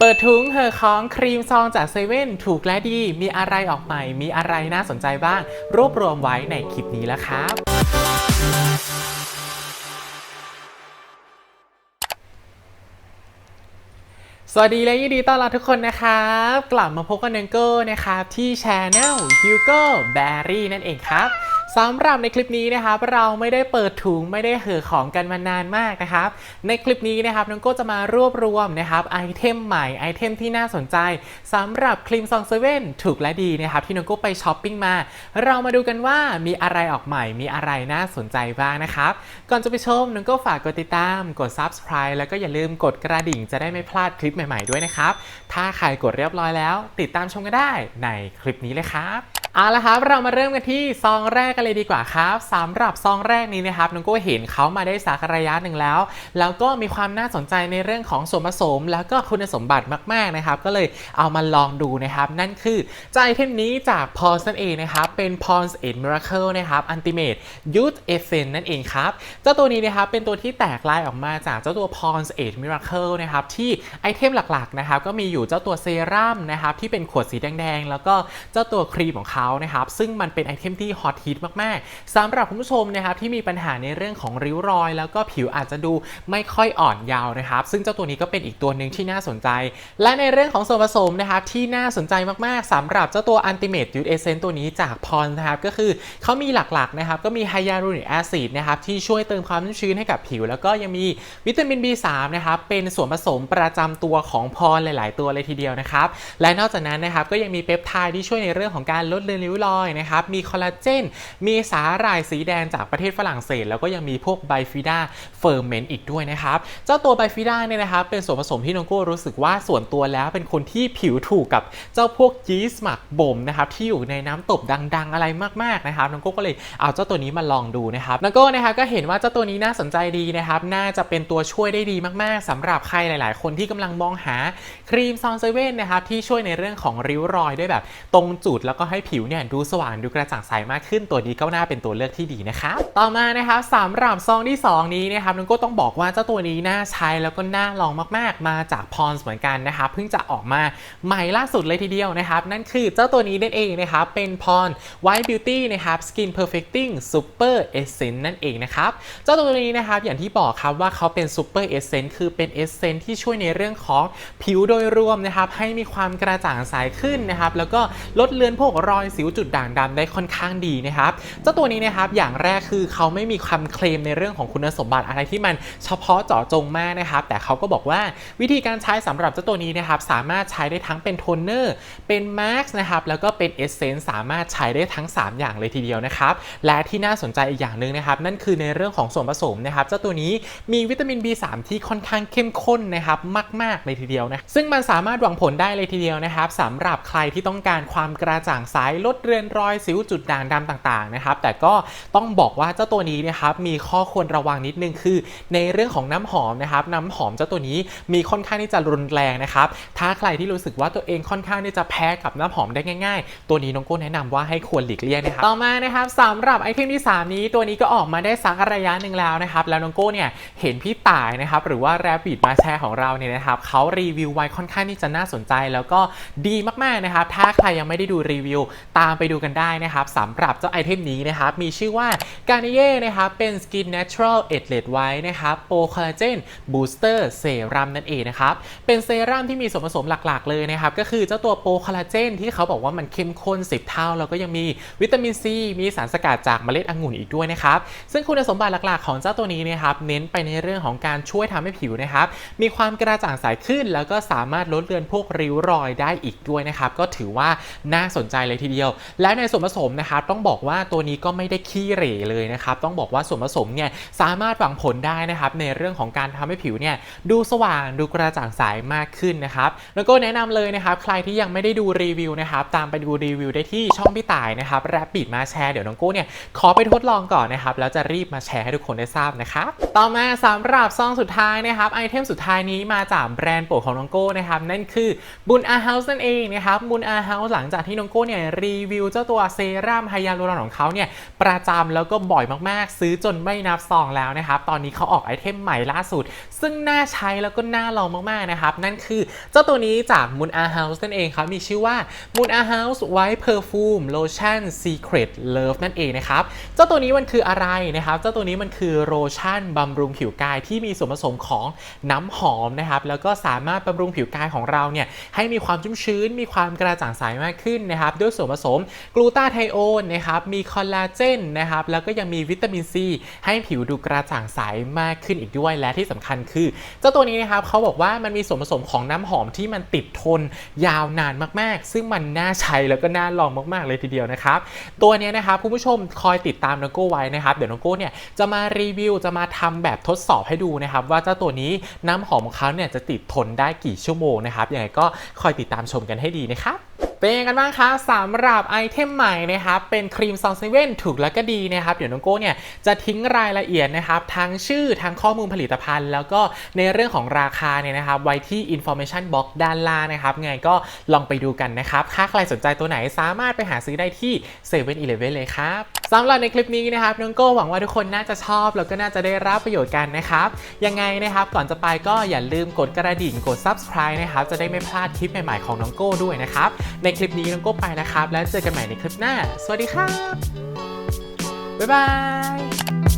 เปิดถุงเหอของครีมซองจากเซเว่นถูกและดี มีอะไรออกใหม่ มีอะไรน่าสนใจบ้าง รวบรวมไว้ในคลิปนี้แล้วครับสวัสดีและยินดีต้อนรับทุกคนนะครับ กลับมาพบกันเนงโก้นะครับ ที่ช anel Hugo Berry นั่นเองครับ สำหรับในคลิปนี้นะครับเราไม่ได้เปิดถุงไม่ได้เห่อของกันมานานมากนะครับ ในคลิปนี้นะครับน้องโก้จะมารวบรวมนะครับไอเทมใหม่ไอเทมที่น่าสนใจสำหรับครีมซองเซเว่นถูกและดีนะครับที่น้องโก้ไปช้อปปิ้งมา เรามาดูกันว่ามีอะไรออกใหม่มีอะไรน่าสนใจบ้างนะครับ ก่อนจะไปชมน้องโก้ฝากกดติดตามกด subscribe แล้วก็อย่าลืมกดกระดิ่งจะได้ไม่พลาดคลิปใหม่ๆด้วยนะครับถ้าใครกดเรียบร้อยแล้ว ติดตามชมกันได้ในคลิปนี้เลยครับ เอาละครับเรามาเริ่มกันที่ซองแรกกันเลยดีกว่าครับสำหรับซองแรกนี้นะครับน้องโก้เห็นเขามาได้สักระยะหนึ่งแล้ว แล้วก็มีความน่าสนใจในเรื่องของส่วนผสม แล้วก็คุณสมบัติมากๆนะครับ ก็เลยเอามาลองดูนะครับ นั่นคือเจ้าไอเทมนี้จาก Pons นั่นเองนะครับ เป็น Pond's 8 Miracle นะครับ Ultimate Youth Essence นั่นเองครับเจ้าตัวนี้นะครับเป็นตัวที่แตกลายออกมาจากเจ้าตัว Pond's 8 Miracle นะครับที่ไอเทมหลักๆนะครับก็มีอยู่เจ้าตัวเซรั่มนะครับที่เป็นขวดสีแดงๆ แล้วก็เจ้าตัวครีมของเขานะครับซึ่งมันเป็นไอเทมที่ฮอตฮิตมากๆสำหรับคุณผู้ชมนะครับที่มีปัญหาในเรื่องของริ้วรอย แล้วก็ผิวอาจจะดูไม่ค่อยอ่อนเยาว์นะครับ ซึ่งเจ้าตัวนี้ก็เป็นอีกตัวหนึ่งที่น่าสนใจ และในเรื่องของส่วนผสมนะครับที่น่าสนใจมากๆสำหรับเจ้าตัว Ultimate Youth Essence ตัวนี้จากพรนะครับก็คือเขามีหลักๆนะครับก็มีไฮยาลูริกแอซิดนะครับที่ช่วยเติมความชุ่มชื้นให้กับผิว แล้วก็ยังมีวิตามิน B3 นะครับเป็นส่วนผสมประจำตัวของพรหลาย ๆ ตัวเลยทีเดียวนะครับและนอกจากนั้นนะครับก็ยังมีเปปไทด์ที่ช่วยในเรื่องของการลดเลือนริ้วรอยนะครับ มีคอลลาเจน มีสาหร่ายสีแดงจากประเทศฝรั่งเศส แล้วก็ยังมีพวกไบฟิด้าเฟอร์เมนต์อีกด้วยนะครับ เจ้าตัวไบฟิด้าเนี่ยนะครับ เป็นส่วนผสมที่น้องโก้รู้สึกว่าส่วนตัวแล้วเป็นคนที่ผิวถูกกับเจ้าพวกยีสต์หมักบ่มนะครับที่อยู่ในน้ำตบดัง ๆ อะไรมากๆนะครับน้องโก้ก็เลยเอาเจ้าตัวนี้มาลองดูนะครับน้องโก้นะครับก็เห็นว่าเจ้าตัวนี้น่าสนใจดีนะครับน่าจะเป็นตัวช่วยได้ดีมากๆสำหรับใครหลาย ๆ คนที่กำลังมองหาครีมซองเซเว่นนะครับที่ช่วยในเรื่องของริ้วรอยด้วยแบบตรงจุดแล้วก็ให้ผิวเนี่ยดูสว่างดูกระจ่างใสมากขึ้นตัวนี้ก็น่าเป็นตัวเลือกที่ดีนะครับ ต่อมานะครับสำหรับซองที่ 2 นี้นะครับน้งก้ต้องบอกว่าเจ้าตัวนี้น่าใช้แล้วก็น่าลองมากๆ มาจากพรเหมือนกันนะครับเพิ่งจะออกมาใหม่ล่าสุดเลยทีเดียวนะครับ นั่นคือเจ้าตัวนี้นั่นเองนะครับเป็นพร White Beauty นะครับ Skin Perfecting Super Essence นั่นเองนะครับเจ้าตัวนี้นะครับอย่างที่บอกครับว่าเขาเป็น Super Essence คือเป็น Essence ที่ช่วยในเรื่องของผิวโดยรวมนะครับให้มีความกระจ่างใสขึ้นนะครับแล้วก็ลดเลือนพวกรอยสิวจุดด่างดำได้ค่อนข้างดีนะครับเจ้าตัวนี้นะครับอย่างแรกคือเขาไม่มีคำเคลมในเรื่องของคุณสมบัติอะไรที่มันเฉพาะเจาะจงมากนะครับ แต่เขาก็บอกว่าวิธีการใช้สำหรับเจ้าตัวนี้นะครับ สามารถใช้ได้ทั้งเป็นโทนเนอร์เป็นมาร์กนะครับแล้วก็เป็นเอเซนส์สามารถใช้ได้ทั้ง 3 อย่างเลยทีเดียวนะครับ และที่น่าสนใจอีกอย่างหนึ่งนะครับ นั่นคือในเรื่องของส่วนผสมนะครับ เจ้าตัวนี้มีวิตามิน B3 ที่ค่อนข้างเข้มข้นนะครับมาก ๆ เลยทีเดียวนะซึ่งมันสามารถหวังผลได้เลยทีเดียวนะครับสำหรับใครที่ต้องการความกระจ่างใสลดเรือนรอยสิวจุดด่างดำต่างๆนะครับ แต่ก็ต้องบอกว่าเจ้าตัวนี้นะครับมีข้อควรระวังนิดนึงคือ ในเรื่องของน้ำหอมนะครับน้ำหอมเจ้าตัวนี้มีค่อนข้างที่จะรุนแรงนะครับ ถ้าใครที่รู้สึกว่าตัวเองค่อนข้างที่จะแพ้กับน้ำหอมได้ง่าย ๆ ตัวนี้น้องโก้แนะนำว่าให้ควรหลีกเลี่ยงนะครับต่อมานะครับสำหรับไอเทมที่ 3 นี้ตัวนี้ก็ออกมาได้สักระยะหนึ่งแล้วนะครับแล้วน้องโก้เนี่ยเห็นพี่ต่ายนะครับหรือว่าแรปปิดมาแชร์ของเราเนี่ยนะครับเขารีวิวไว้ค่อนข้างที่จะน่าสนใจ แล้วก็ดีมากๆนะครับถ้าใครยังไม่ได้ดูรีวิว ตามไปดูกันได้นะครับสำหรับเจ้าไอเทมนี้นะครับ มีชื่อว่า g a r n i e r นะครับเป็น Skin Natural e d l e t White นะครับโปรคอลลาเจนบูสเตอร์เซรั่มนั่นเองนะครับ เป็นเซรั่มที่มีส่วนผสมหลักๆ เลยนะครับ ก็คือเจ้าตัวโปรคอลลาเจนที่เขาบอกว่ามันเข้มข้น 10 เท่า แล้วก็ยังมีวิตามินซีมีสารสกัดจากเมล็ดองุ่นอีกด้วยนะครับ ซึ่งคุณสมบัติหลักๆ ของเจ้าตัวนี้นะครับเน้นไปในเรื่องของการช่วยทำให้ผิวนะครับมีความกระจ่างใสขึ้น แล้วก็สามารถลดเลือนพวกริ้วรอยได้อีกด้วยนะครับก็ถือว่าน่าสนใจเลยทีเดียวและในส่วนผสมนะครับต้องบอกว่าตัวนี้ก็ไม่ได้ขี้เหร่เลยนะครับต้องบอกว่าส่วนผสมเนี่ยสามารถหวังผลได้นะครับในเรื่องของการทำให้ผิวเนี่ยดูสว่างดูกระจ่างใสมากขึ้นนะครับแล้วก็แนะนำเลยนะครับใครที่ยังไม่ได้ดูรีวิวนะครับตามไปดูรีวิวได้ที่ช่องพี่ต่ายนะครับแรปปิดมาแชร์เดี๋ยวน้องโก้เนี่ยขอไปทดลองก่อนนะครับแล้วจะรีบมาแชร์ให้ทุกคนได้ทราบนะครับต่อมาสำหรับซองสุดท้ายนะครับไอเทมสุดท้ายนี้มาจากแบรนด์โปรดของน้องโก้นะครับนั่นคือบุญอาเฮาส์นั่นเองนะครับบุญอาเฮาส์หลังจากที่น้องโก้เนี่ยรีรีวิวเจ้าตัวเซรั่มไฮยาลูรอนของเขาเนี่ยประจำแล้วก็บ่อยมากๆ ซื้อจนไม่นับซองแล้วนะครับ ตอนนี้เขาออกไอเทมใหม่ล่าสุด ซึ่งน่าใช้แล้วก็น่าลองมากๆนะครับ นั่นคือเจ้าตัวนี้จาก Moon a House นั่นเองครับ มีชื่อว่า Moon a House White Perfume Lotion Secret Love นั่นเองนะครับ เจ้าตัวนี้มันคืออะไรนะครับ เจ้าตัวนี้มันคือโลชั่นบำรุงผิวกายที่มีส่วนผสมของน้ำหอมนะครับ แล้วก็สามารถบำรุงผิวกายของเราเนี่ยให้มีความชุ่มชื้น มีความกระจ่างใสมากขึ้นนะครับ ด้วยส่วนผสมกลูตาไทโอนนะครับมีคอลลาเจนนะครับแล้วก็ยังมีวิตามินซีให้ผิวดูกระจ่างใสมากขึ้นอีกด้วยและที่สำคัญคือ เจ้าตัวนี้นะครับเขาบอกว่ามันมีส่วนผสมของน้ำหอมที่มันติดทนยาวนานมากๆ ซึ่งมันน่าใช้แล้วก็น่าลองมากๆเลยทีเดียวนะครับตัวนี้นะครับคุณผู้ชมคอยติดตามน้องโก้ไว้นะครับเดี๋ยวน้องโก้เนี่ยจะมารีวิวจะมาทำแบบทดสอบให้ดูนะครับว่าเจ้าตัวนี้น้ำหอมของเขาเนี่ยจะติดทนได้กี่ชั่วโมงนะครับยังไงก็คอยติดตามชมกันให้ดีนะครับ เป็นยังไงกันบ้างคะสำหรับไอเทมใหม่นะครับเป็นครีมซองเซเว่นถูกแล้วก็ดีนะครับเดี๋ยวน้องโก้เนี่ยจะทิ้งรายละเอียดนะครับทั้งชื่อทั้งข้อมูลผลิตภัณฑ์ แล้วก็ในเรื่องของราคาเนี่ยนะครับไว้ที่ information box ด้านล่างนะครับไงก็ลองไปดูกันนะครับถ้าใครสนใจตัวไหนสามารถไปหาซื้อได้ที่7 e เ e ่ e อเลยครับสำหรับในคลิปนี้นะครับน้องโก้หวังว่าทุกคนน่าจะชอบ แล้วก็น่าจะได้รับประโยชน์กันนะครับยังไงนะครับก่อนจะไปก็อย่าลืมกดกระดิ่งกด subscribe นะครับจะได้ไม่พลาดคลิปใหม่ๆของน้องโก้ด้วยนะครับในในคลิปนี้น้องโก้ไปแล้วครับ แล้วเจอกันใหม่ในคลิปหน้า สวัสดีครับ บ๊ายบาย